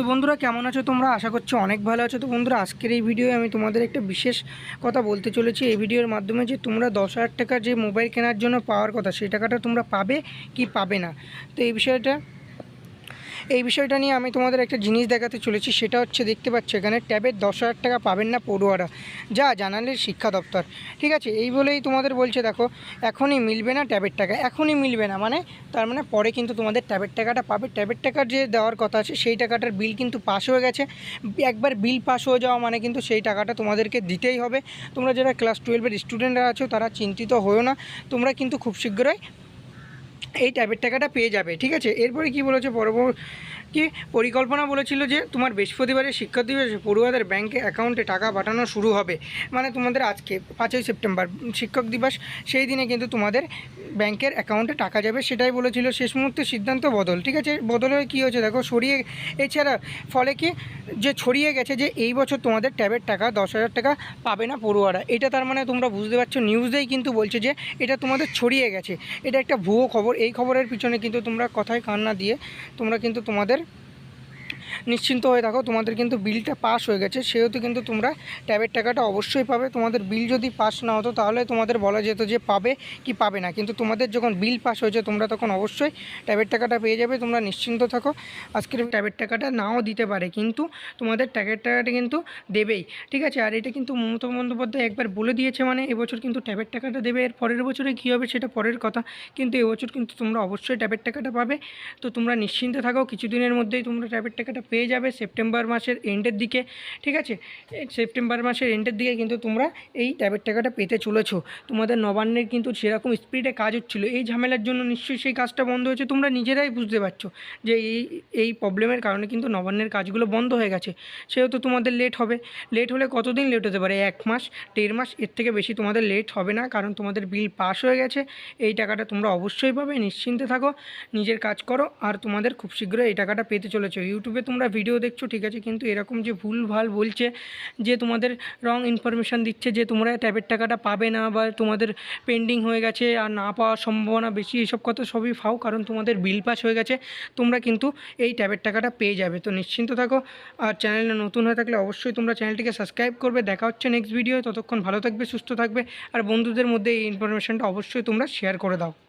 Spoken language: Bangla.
তো বন্ধুরা, কেমন আছো তোমরা? আশা করছি অনেক ভালো আছো। তো বন্ধুরা, আজকের এই ভিডিও আমি তোমাদের একটা বিশেষ কথা বলতে চলেছি। এই ভিডিওর মাধ্যমে যে তোমরা দশ হাজার টাকা যে মোবাইল কেনার জন্য পাওয়ার কথা, সেই টাকাটা তোমরা পাবে কি পাবে না? তো এই বিষয়টা এই বিষয়টা নিয়ে আমি তোমাদের একটা জিনিস দেখাতে চলেছি, সেটা হচ্ছে দেখতে পাচ্ছ, এখানে ট্যাবের দশ হাজার টাকা পাবেন না পড়ুয়ারা। যা জানালের শিক্ষা দপ্তর। ঠিক আছে, এই বলেই তোমাদের বলছে, দেখো, এখনই মিলবে না ট্যাবের টাকা, এখনই মিলবে না মানে তার মানে পরে কিন্তু তোমাদের ট্যাবের টাকাটা পাবে। ট্যাবের টাকার যে দেওয়ার কথা আছে, সেই টাকাটার বিল কিন্তু পাস হয়ে গেছে। একবার বিল পাস হয়ে যাওয়া মানে কিন্তু সেই টাকাটা তোমাদেরকে দিতেই হবে। তোমরা যারা ক্লাস টুয়েলভের স্টুডেন্টরা আছো, তারা চিন্তিত হয়েও না। তোমরা কিন্তু খুব শীঘ্রই এই ট্যাবের টাকাটা পেয়ে যাবে ঠিক আছে? এরপরে কি বলেছে পরবর্তী কি পরিকল্পনা বলেছিল যে তোমার বৃহস্পতিবারে শিক্ষা দিবসে পড়ুয়াদের ব্যাংকে অ্যাকাউন্টে টাকা পাঠানো শুরু হবে। মানে তোমাদের আজকে পাঁচই সেপ্টেম্বর, শিক্ষক দিবস, সেই দিনে কিন্তু তোমাদের ব্যাংকের অ্যাকাউন্টে টাকা যাবে, সেটাই বলেছিল। শেষ মুহূর্তে সিদ্ধান্ত বদল। ঠিক আছে, বদল হয়ে কী হয়েছে দেখো, সরিয়ে, এছাড়া ফলে কি যে ছড়িয়ে গেছে যে এই বছর তোমাদের ট্যাবের টাকা দশ হাজার টাকা পাবে না পড়ুয়ারা। এটা তার মানে তোমরা বুঝতে পারছ, নিউজেই কিন্তু বলছে যে এটা তোমাদের ছড়িয়ে গেছে। এটা একটা ভুয়ো খবর। এই খবরের পিছনে কিন্তু তোমরা কথায় কান্না দিয়ে তোমরা কিন্তু তোমাদের নিশ্চিন্ত হয়ে থাকো, তোমাদের কিন্তু বিলটা পাস হয়ে গেছে। সেহেতু কিন্তু তোমরা ট্যাবের টাকাটা অবশ্যই পাবে। তোমাদের বিল যদি পাস না হতো, তাহলে তোমাদের বলা যেত যে পাবে কি পাবে না। কিন্তু তোমাদের যখন বিল পাস হয়েছে, তোমরা তখন অবশ্যই ট্যাবের টাকাটা পেয়ে যাবে। তোমরা নিশ্চিন্ত থাকো, আজকের ট্যাবের টাকাটা নাও দিতে পারে, কিন্তু তোমাদের ট্যাবের টাকাটা কিন্তু দেবেই। ঠিক আছে? আর এটা কিন্তু মমতা বন্দ্যোপাধ্যায় একবার বলে দিয়েছে মানে এবছর কিন্তু ট্যাবের টাকাটা দেবে। এর পরের বছরে কী হবে সেটা পরের কথা। কিন্তু এবছর কিন্তু তোমরা অবশ্যই ট্যাবের টাকাটা পাবে। তো তোমরা নিশ্চিন্তে থাকো, কিছুদিনের মধ্যেই তোমরা ট্যাবের টাকাটা পেয়ে যাবে সেপ্টেম্বর মাসের এন্ডের দিকে, ঠিক আছে? সেপ্টেম্বর মাসের এন্ডের দিকে কিন্তু তোমরা এই ট্যাবের টাকাটা পেতে চলেছো। তোমাদের নবান্নের কিন্তু সেরকম স্পিডে কাজ হচ্ছিল। এই ঝামেলার জন্য নিশ্চয়ই সেই কাজটা বন্ধ হয়েছে। তোমরা নিজেরাই বুঝতে পারছ যে এই এই প্রবলেমের কারণে কিন্তু নবান্নের কাজগুলো বন্ধ হয়ে গেছে। সেহেতু তোমাদের লেট হবে। লেট হলে কতদিন লেট হতে পারে? এক মাস, দেড় মাস, এর থেকে বেশি তোমাদের লেট হবে না, কারণ তোমাদের বিল পাস হয়ে গেছে। এই টাকাটা তোমরা অবশ্যই পাবে। নিশ্চিন্তে থাকো, নিজের কাজ করো, আর তোমাদের খুব শীঘ্রই এই টাকাটা পেতে চলেছো। ইউটিউবে তোমরা ভিডিও দেখছ, ঠিক আছে? কিন্তু এরকম যে ভুল ভালো বলছে যে তোমাদের রং ইনফরমেশান দিচ্ছে, যে তোমরা ট্যাবের টাকাটা পাবে না বা তোমাদের পেন্ডিং হয়ে গেছে আর না পাওয়ার সম্ভাবনা বেশি, এসব কথা সবই ফাও, কারণ তোমাদের বিল পাস হয়ে গেছে, তোমরা কিন্তু এই ট্যাবের টাকাটা পেয়ে যাবে। তো নিশ্চিন্ত থাকো, আর চ্যানেলে নতুন হয়ে থাকলে অবশ্যই তোমরা চ্যানেলটিকে সাবস্ক্রাইব করবে। দেখা হচ্ছে নেক্সট ভিডিও ততক্ষণ ভালো থাকবে, সুস্থ থাকবে, আর বন্ধুদের মধ্যে এই ইনফরমেশানটা অবশ্যই তোমরা শেয়ার করে দাও।